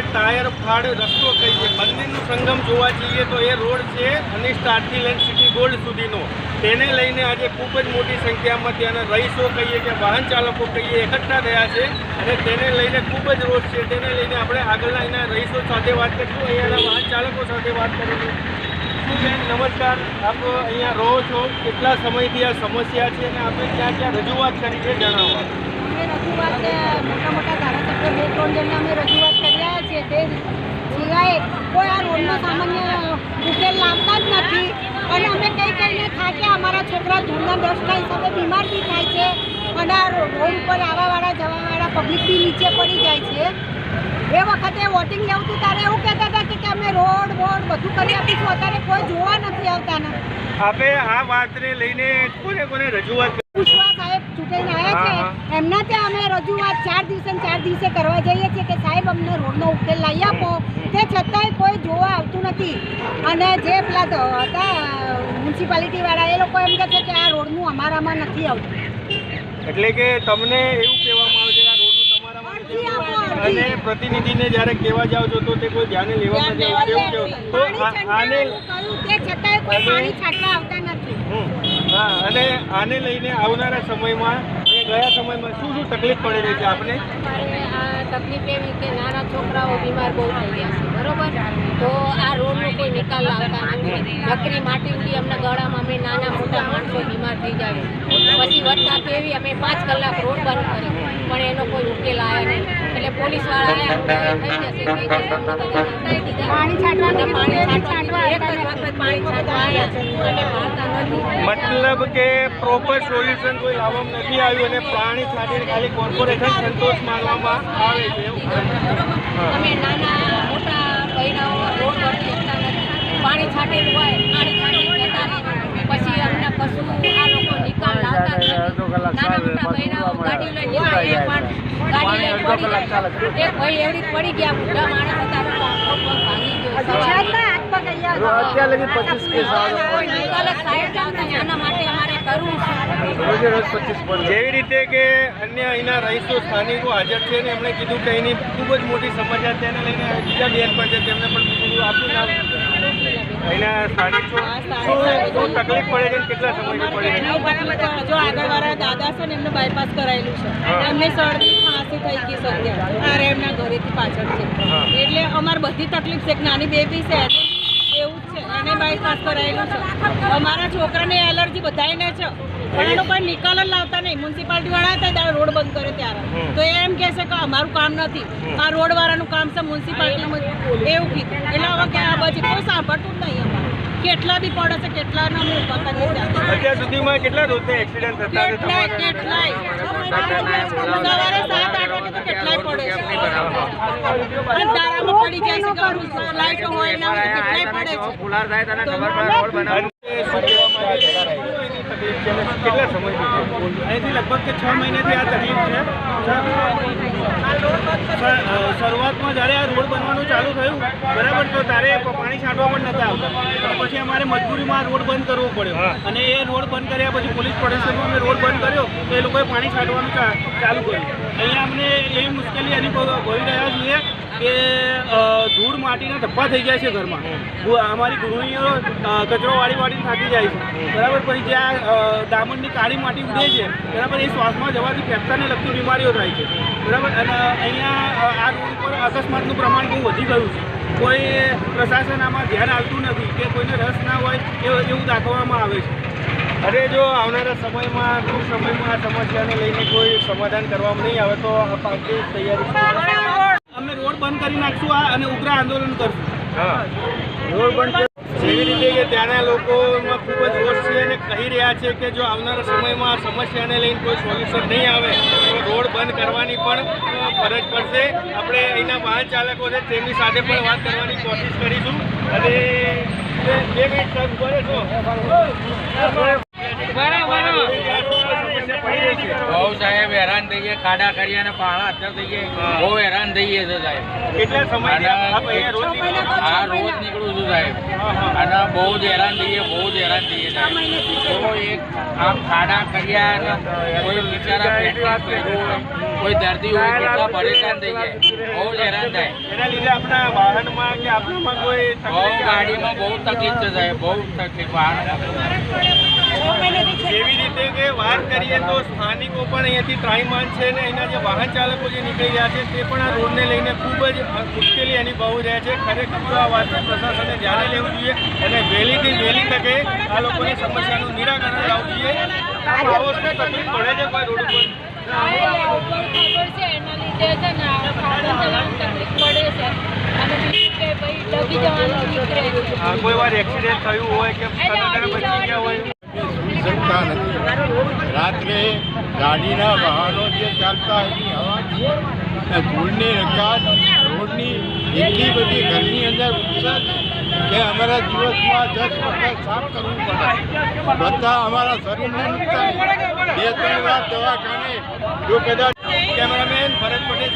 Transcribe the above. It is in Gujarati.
ટાયર ફાડ રસ્તો કહીએ બંનેનું સંગમ જોવા જઈએ તો એ રોડ છે અને સ્ટારથી લઈને સિટી ગોલ્ડ સુધીનો. તેને લઈને આજે ખૂબ જ મોટી સંખ્યામાં ત્યાંના રહીશો કહીએ કે વાહન ચાલકો કહીએ એકઠા થયા છે અને તેને લઈને ખૂબ જ રોડ છે. તેને લઈને આપણે આગળના એના રહીશો સાથે વાત કરીશું. અહીંયાના વાહન ચાલકો સાથે વાત કરીશું. નમસ્કાર. આપ અહીંયા રહો છો? કેટલા સમયથી આ સમસ્યા છે અને આપણે ક્યાં ક્યાં રજૂઆત કરી છે? જણાવો. અ, મોટા મોટા બે ત્રણ જણને અમે રજૂઆત કરી રહ્યા છીએ. તે સિવાય કોઈ આ રોડનો સામાન્ય ઉકેલ લાવતા જ નથી. અને અમે કઈ થાક્યા અમારા છોકરા ધૂળના દસના હિસાબે બીમાર બી થાય છે. અને આ રોડ ઉપર આવવાવાળા જવાવાળા પબ્લિક બી નીચે પડી જાય છે. એ વખતે વોટિંગ લેવું હતું ત્યારે એવું કહેતા હતા કે અમે રોડ બોડ બધું કરી આપીશું. અત્યારે કોઈ જોવા નથી આવતા આપે આ વાતને લઈને કોને કોને રજૂઆત કરી? પુષ્પા આવ્યા છે. એમના ત્યાં અમે રજૂઆત ચાર દિવસે ચાર દિવસે કરવા જઈએ છીએ કે સાહેબ અમને રોડનો ઉકેલ લાવી આપો. તે છતાંય કોઈ જોવા આવતું નથી. અને જે પેલા હતા મ્યુનિસિપાલિટીવાળા એ લોકો એમ કહે છે કે આ રોડનું અમારામાં નથી આવતું. એટલે કે તમને એવું કહેવામાં આવે છે આ રોડનું તમારામાં. અને પ્રતિનિધિને જ્યારે કહેવા જાઓ છો તો તે કોઈ ધ્યાને લેવા નથી આવતું એવું તો પાણી છાંટવા આને હા, અને આને લઈને આવનારા સમયમાં એ ગયા સમયમાં શું શું તકલીફ પડી રહી છે આપને? તકલીફ એવી કે નાના છોકરાઓ બીમાર બહુ થઈ ગયા છે. બરોબર? તો આ રોડનો કોઈ નિકાલ લાવતા નથી. નકરી માટી ઉડી અમને ગળામાં અમે નાના મોટા માણસો બીમાર થઈ જાય પછી વરસાદ એવી અમે પાંચ કલાક રોડ બંધ કર્યો. પણ એનો કોઈ ઉકેલ આવ્યો નહીં. એટલે પોલીસવાળા આવ્યા અમને થઈ જશે થઈ જશે અમને બધા હટાવી દીધા પાણી છાંટવા એક જ વખત પાણી છાંટવા આવ્યા અને મારતા મતલબ કે પ્રોપર સોલ્યુશન કોઈ લાવવામાં નથી આવ્યું અને પ્રાણી છાંટીને ખાલી કોર્પોરેશન સંતોષ માનવામાં આવે છે અમે નાના મોટા બૈરાઓ રોડ પર નથી. પાણી છાંટેલું હોય પાણી છાંટીને જતા રહે પછી અમને પશુ આ લોકો નિકાલ લાવતા નથી. નાના મોટા બૈરાઓ ગાડી લઈ નીકળે એક માણસ ગાડી લઈ પડી જાય એક ભાઈ એવડી જ પડી ગયા. બુઢા માણસ હતા ભાંગી ગયો અત્યાર લગી પચીસ કેસ લાવતા માટે જેવી રીતે કે અન્ય અહીંના રહીશો સ્થાનિકો હાજર છે ને એમણે કીધું કે અહીંની ખૂબ જ મોટી સમસ્યા છે એને લઈને બીજા બેન પણ છે તેમને પણ કીધું આપનું નામ અહીંના સ્થાનિક શું તકલીફ પડે છે કેટલા સમયથી પડે જો આગળવાળા દાદા છે ને એમને બાયપાસ કરાયેલું છે. એમને શરદી ખાંસી થઈ ગઈ અત્યારે. આ એમના ઘરેથી પાછળ છે. એટલે અમારે બધી તકલીફ છે. નાની બેબી છે એને એવું જ છે. એને બાયપાસ કરાયેલું છે. અમારા છોકરાને એલર્જી બધાને છે. પણ એનો કોઈ નિકાલ જ લાવતા નહીં. મ્યુનિસિપાલિટી વાળા હતા ત્યારે રોડ બંધ કરે ત્યારે. તો એમ કહે છે કે અમારું કામ નથી. આ રોડ વાળાનું કામ છે મ્યુનિસિપાલિટીનું એવું કીધું. એટલે હવે કે આ બાજુ કોઈ સાંભળતું જ નહીં અમારે. કેટલા બી પડે છે ઊભા કરીએ અત્યાર સુધીમાં કેટલા રોજે એક્સિડન્ટ થતા કેટલાય કેટલાય. સવારે સાત આઠ વાગે તો કેટલાય પડે પડી જાય છે હોય કેટલાય પડે છે. કેટલા અહીંથી લગભગ કે છ મહિનાથી આ તકલીફ છે. શરૂઆતમાં જ્યારે આ રોડ થયું? બરાબર? તો તારે પાણી છાંટવા પણ નતા આવતા. પછી અમારે મજબૂરીમાં રોડ બંધ કરવો પડ્યો. અને એ રોડ બંધ કર્યા પછી પોલીસ પ્રોટેક્શનમાં અમે રોડ બંધ કર્યો. તો એ લોકોએ પાણી છાંટવાનું ચાલુ કર્યું. અહીંયા અમને એવી મુશ્કેલી અનુભવ રહ્યા છીએ કે ધૂળ માટીના ધપ્પા થઈ જાય છે ઘરમાં. અમારી ગૃહિણીઓ કચરો વાળી વાળીને થાકી જાય છે. બરાબર? પછી જ્યાં દામણની કાળી માટી ઉડે છે બરાબર? એ શ્વાસમાં જવાથી ફેફસાને લગતી બીમારીઓ થાય છે. બરાબર? અને અહીંયા આ રોડ ઉપર અકસ્માતનું પ્રમાણ બહુ વધી ગયું છે કોઈ પ્રશાસન આમાં ધ્યાન આપતું નથી કે કોઈને રસ ના હોય એવું એવું દાખવવામાં આવે છે. અરે જો આવનારા સમયમાં ટૂંક સમયમાં આ સમસ્યાને લઈને કોઈ સમાધાન કરવામાં નહીં આવે તો આ પાર્ટી તૈયારી અમે રોડ બંધ કરી નાખશું આ અને ઉગ્ર આંદોલન કરશું. રોડ બંધ જેવી રીતે કે ત્યાંના લોકોમાં ખૂબ જ રોષ છે અને કહી રહ્યા છે કે જો આવનારા સમયમાં આ સમસ્યાને લઈને કોઈ સોલ્યુશન નહીં આવે રોડ બંધ કરવાની પણ ફરજ પડશે આપણે અહીંના વાહન ચાલકો છે, તેમની સાથે પણ વાત કરવાની કોશિશ કરીશું અને બે- મિનિટ સર ઊભા રહેશો. સમસ્યા પડી રહી છે બહુ ખાડા કરીએ અને પાળા અત્યારે થઈએ બહુ હેરાન થઈએ છે સાહેબ. કેટલા રોજ નીકળો છો? સાહેબ. અને બહુ જ હેરાન થઈએ બહુ જ હેરાન થઈએ સાહેબ. તો એક આમ ખાડા કર્યા કોઈ બિચારા પેટમાં હોય કોઈ દર્દી હોય કેટલા પરેશાન થઈ જાય બહુ જ હેરાન થાય. એના લીધે આપણા વાહનમાં કે આપણામાં કોઈ બહુ ગાડીમાં બહુ તકલીફ છે સાહેબ બહુ તકલીફ. એવી રીતે કે વાત કરીએ તો સ્થાનિકો પણ અહીંયાથી ત્રાહિમાન છે ને એના જે વાહન ચાલકો જે નીકળી રહ્યા છે તે પણ આ રોડને લઈને ખૂબ જ મુશ્કેલી અનુભવી રહ્યા છે. ખરેખર આ વાતને પ્રશાસને ધ્યાને લેવું જોઈએ અને વહેલીથી વહેલી તકે આ લોકોની સમસ્યાનું નિરાકરણ લાવવું જોઈએ. આવો તકલીફ પડે છે કોઈ રોડ ઉપર? અને કોઈ વાર એક્સિડન્ટ થયું હોય કે બચી ગયા હોય. શકતા નથી. રાત્રે ગાડીના વાહનો જે ચાલતા એની હવાથી ધૂળની રકાત રોડની એટલી બધી ઘરની અંદર ઉત્સાહ કે અમારા દિવસમાં દસ વખત સાફ કરવું પડે. બધા અમારા શરીરને નુકસાન. બે, ત્રણ વાર દવાખાને જો કદાચ કેમેરામેન ભરત પટેલ